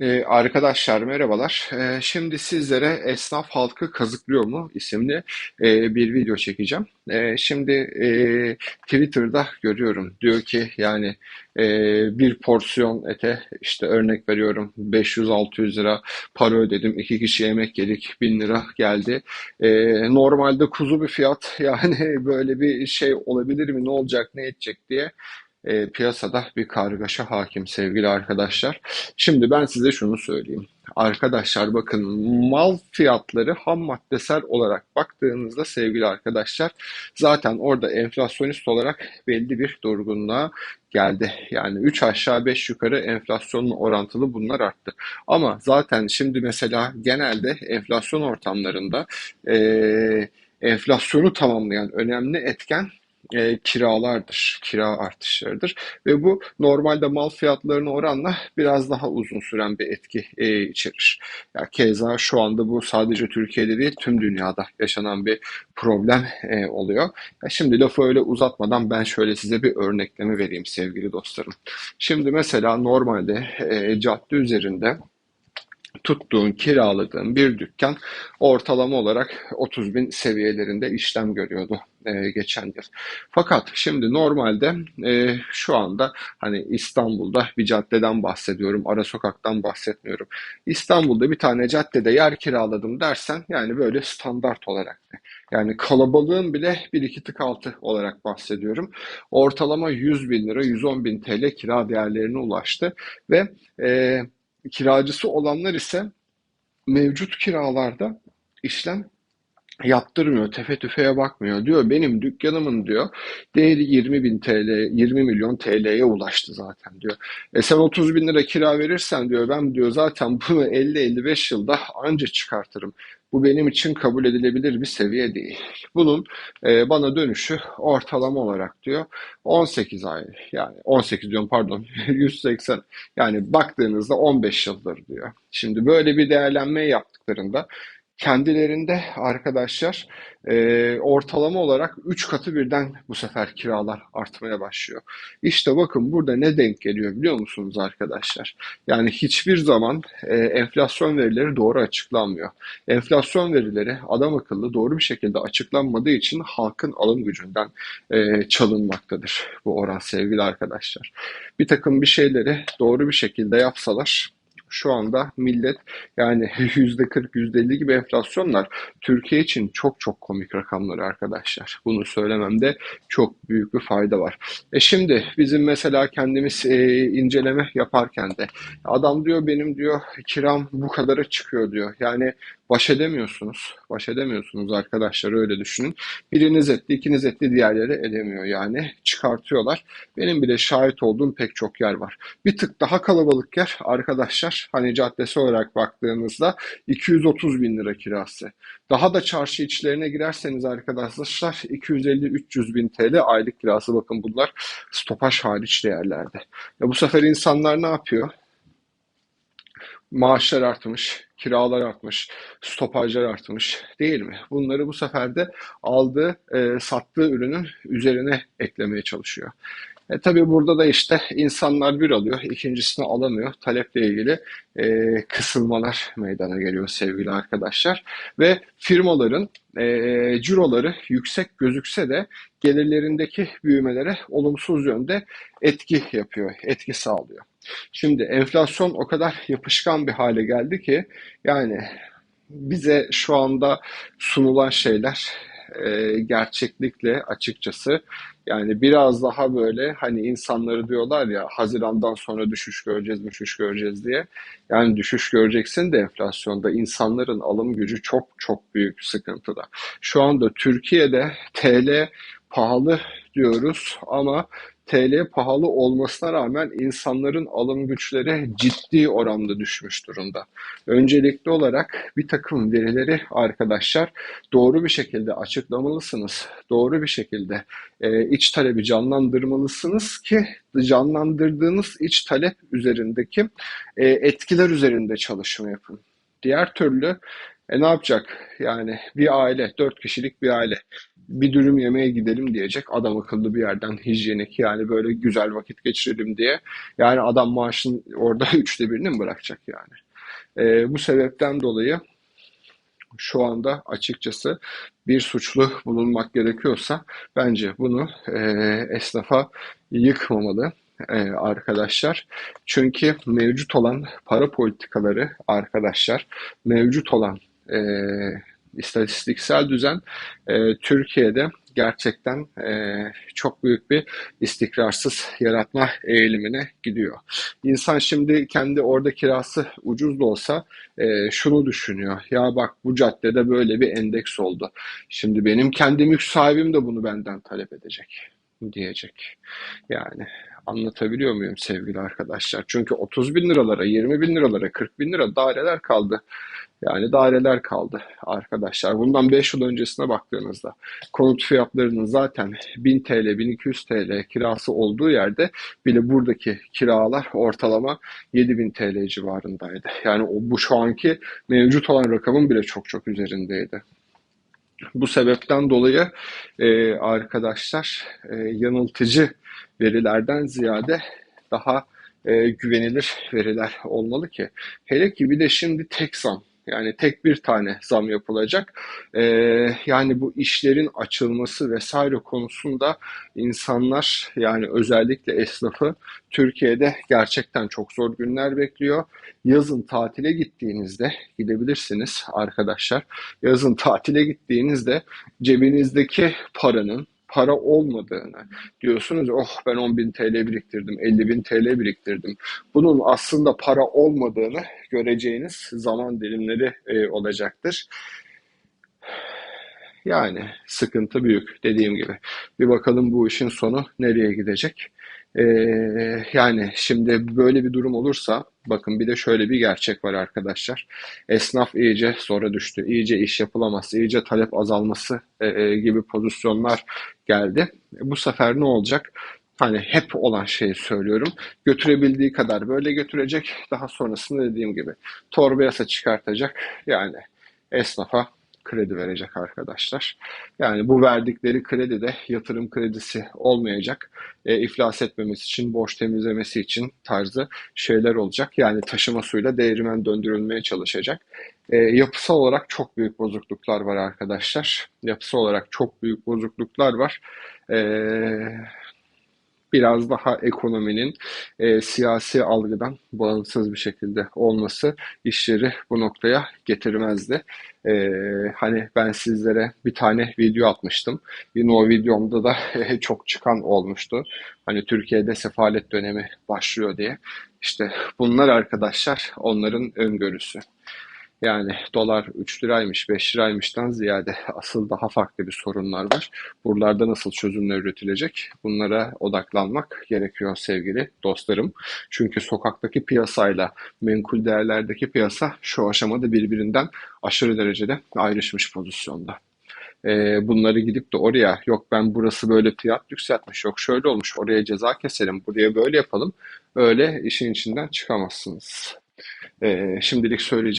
Ee, arkadaşlar merhabalar. Ee, şimdi sizlere Esnaf Halkı Kazıklıyor mu isimli e, bir video çekeceğim. Ee, şimdi e, Twitter'da görüyorum. Diyor ki yani e, bir porsiyon ete işte örnek veriyorum 500-600 lira para ödedim. iki kişi yemek yedik 1000 lira geldi. Normalde kuzu bir fiyat yani böyle bir şey olabilir mi ne olacak ne edecek diye e, piyasada bir kargaşa hakim sevgili arkadaşlar. Şimdi ben size şunu söyleyeyim. Arkadaşlar bakın mal fiyatları ham maddesel olarak baktığınızda sevgili arkadaşlar zaten orada enflasyonist olarak belli bir durgunluğa geldi. Yani 3 aşağı 5 yukarı enflasyonun orantılı bunlar arttı. Ama zaten şimdi mesela genelde enflasyon ortamlarında e, enflasyonu tamamlayan önemli etken e, kiralardır, kira artışlarıdır ve bu normalde mal fiyatlarına oranla biraz daha uzun süren bir etki e, içerir. Ya keza şu anda bu sadece Türkiye'de değil tüm dünyada yaşanan bir problem e, oluyor. Ya şimdi lafı öyle uzatmadan ben şöyle size bir örnekleme vereyim sevgili dostlarım. Şimdi mesela normalde e, cadde üzerinde tuttuğun, kiraladığın bir dükkan ortalama olarak 30 bin seviyelerinde işlem görüyordu e, geçen yıl. Fakat şimdi normalde e, şu anda hani İstanbul'da bir caddeden bahsediyorum, ara sokaktan bahsetmiyorum. İstanbul'da bir tane caddede yer kiraladım dersen yani böyle standart olarak yani kalabalığın bile bir iki tık altı olarak bahsediyorum. Ortalama 100 bin lira, 110 bin TL kira değerlerine ulaştı ve e, kiracısı olanlar ise mevcut kiralarda işlem yaptırmıyor, tefe tüfeğe bakmıyor. Diyor benim dükkanımın diyor değeri 20 bin TL, 20 milyon TL'ye ulaştı zaten diyor. E sen 30 bin lira kira verirsen diyor ben diyor zaten bunu 50-55 yılda anca çıkartırım. Bu benim için kabul edilebilir bir seviye değil. Bunun e, bana dönüşü ortalama olarak diyor 18 ay yani 18 diyorum pardon 180 yani baktığınızda 15 yıldır diyor. Şimdi böyle bir değerlenme yaptıklarında kendilerinde arkadaşlar e, ortalama olarak 3 katı birden bu sefer kiralar artmaya başlıyor. İşte bakın burada ne denk geliyor biliyor musunuz arkadaşlar? Yani hiçbir zaman e, enflasyon verileri doğru açıklanmıyor. Enflasyon verileri adam akıllı doğru bir şekilde açıklanmadığı için halkın alım gücünden e, çalınmaktadır bu oran sevgili arkadaşlar. Bir takım bir şeyleri doğru bir şekilde yapsalar şu anda millet yani yüzde 40 yüzde 50 gibi enflasyonlar Türkiye için çok çok komik rakamlar arkadaşlar. Bunu söylememde çok büyük bir fayda var. E şimdi bizim mesela kendimiz e, inceleme yaparken de adam diyor benim diyor kiram bu kadara çıkıyor diyor. Yani baş edemiyorsunuz. Baş edemiyorsunuz arkadaşlar öyle düşünün. Biriniz etti, ikiniz etti, diğerleri edemiyor yani. Çıkartıyorlar. Benim bile şahit olduğum pek çok yer var. Bir tık daha kalabalık yer arkadaşlar. Hani caddesi olarak baktığınızda 230 bin lira kirası. Daha da çarşı içlerine girerseniz arkadaşlar 250-300 bin TL aylık kirası. Bakın bunlar stopaj hariç değerlerde. Ya bu sefer insanlar ne yapıyor? Maaşlar artmış, kiralar artmış, stopajlar artmış değil mi? Bunları bu sefer de aldığı, e, sattığı ürünün üzerine eklemeye çalışıyor. E, tabii burada da işte insanlar bir alıyor, ikincisini alamıyor. Taleple ilgili e, kısılmalar meydana geliyor sevgili arkadaşlar. Ve firmaların e, ciroları yüksek gözükse de gelirlerindeki büyümelere olumsuz yönde etki yapıyor, etki sağlıyor. Şimdi enflasyon o kadar yapışkan bir hale geldi ki yani bize şu anda sunulan şeyler e, gerçeklikle açıkçası yani biraz daha böyle hani insanları diyorlar ya Haziran'dan sonra düşüş göreceğiz, düşüş göreceğiz diye. Yani düşüş göreceksin de enflasyonda insanların alım gücü çok çok büyük sıkıntıda. Şu anda Türkiye'de TL pahalı diyoruz ama TL pahalı olmasına rağmen insanların alım güçleri ciddi oranda düşmüş durumda. Öncelikli olarak bir takım verileri arkadaşlar doğru bir şekilde açıklamalısınız. Doğru bir şekilde e, iç talebi canlandırmalısınız ki canlandırdığınız iç talep üzerindeki e, etkiler üzerinde çalışma yapın. Diğer türlü e ne yapacak? Yani bir aile, dört kişilik bir aile. Bir dürüm yemeğe gidelim diyecek adam akıllı bir yerden hijyenik yani böyle güzel vakit geçirelim diye. Yani adam maaşın orada üçte birini mi bırakacak yani? E, bu sebepten dolayı şu anda açıkçası bir suçlu bulunmak gerekiyorsa bence bunu e, esnafa yıkmamalı e, arkadaşlar. Çünkü mevcut olan para politikaları arkadaşlar, mevcut olan e, istatistiksel düzen e, Türkiye'de gerçekten e, çok büyük bir istikrarsız yaratma eğilimine gidiyor. İnsan şimdi kendi orada kirası ucuz da olsa e, şunu düşünüyor. Ya bak bu caddede böyle bir endeks oldu. Şimdi benim kendi mülk sahibim de bunu benden talep edecek diyecek. Yani anlatabiliyor muyum sevgili arkadaşlar? Çünkü 30 bin liralara, 20 bin liralara, 40 bin lira daireler kaldı. Yani daireler kaldı arkadaşlar. Bundan 5 yıl öncesine baktığınızda konut fiyatlarının zaten 1000 TL, 1200 TL kirası olduğu yerde bile buradaki kiralar ortalama 7000 TL civarındaydı. Yani bu şu anki mevcut olan rakamın bile çok çok üzerindeydi. Bu sebepten dolayı e, arkadaşlar e, yanıltıcı verilerden ziyade daha e, güvenilir veriler olmalı ki. Hele ki bir de şimdi tek zam yani tek bir tane zam yapılacak. Ee, yani bu işlerin açılması vesaire konusunda insanlar yani özellikle esnafı Türkiye'de gerçekten çok zor günler bekliyor. Yazın tatile gittiğinizde gidebilirsiniz arkadaşlar. Yazın tatile gittiğinizde cebinizdeki paranın para olmadığını diyorsunuz oh ben 10 bin TL biriktirdim 50 bin TL biriktirdim bunun aslında para olmadığını göreceğiniz zaman dilimleri e, olacaktır. Yani sıkıntı büyük dediğim gibi. Bir bakalım bu işin sonu nereye gidecek. Ee, yani şimdi böyle bir durum olursa bakın bir de şöyle bir gerçek var arkadaşlar. Esnaf iyice zora düştü. İyice iş yapılamaz, iyice talep azalması e, e, gibi pozisyonlar geldi. Bu sefer ne olacak? Hani hep olan şeyi söylüyorum. Götürebildiği kadar böyle götürecek. Daha sonrasında dediğim gibi torba yasa çıkartacak. Yani esnafa kredi verecek arkadaşlar. Yani bu verdikleri kredi de yatırım kredisi olmayacak. E, iflas etmemesi için, borç temizlemesi için tarzı şeyler olacak. Yani taşıma suyla değirmen döndürülmeye çalışacak. E, yapısal olarak çok büyük bozukluklar var arkadaşlar. Yapısal olarak çok büyük bozukluklar var. Eee biraz daha ekonominin e, siyasi algıdan bağımsız bir şekilde olması işleri bu noktaya getirmezdi. E, hani ben sizlere bir tane video atmıştım. Yine o videomda da çok çıkan olmuştu. Hani Türkiye'de sefalet dönemi başlıyor diye. İşte bunlar arkadaşlar onların öngörüsü. Yani dolar 3 liraymış, 5 liraymıştan ziyade asıl daha farklı bir sorunlar var. Buralarda nasıl çözümler üretilecek? Bunlara odaklanmak gerekiyor sevgili dostlarım. Çünkü sokaktaki piyasayla menkul değerlerdeki piyasa şu aşamada birbirinden aşırı derecede ayrışmış pozisyonda bunları gidip de oraya yok ben burası böyle fiyat yükseltmiş yok şöyle olmuş oraya ceza keselim buraya böyle yapalım öyle işin içinden çıkamazsınız. şimdilik söyleyeceğim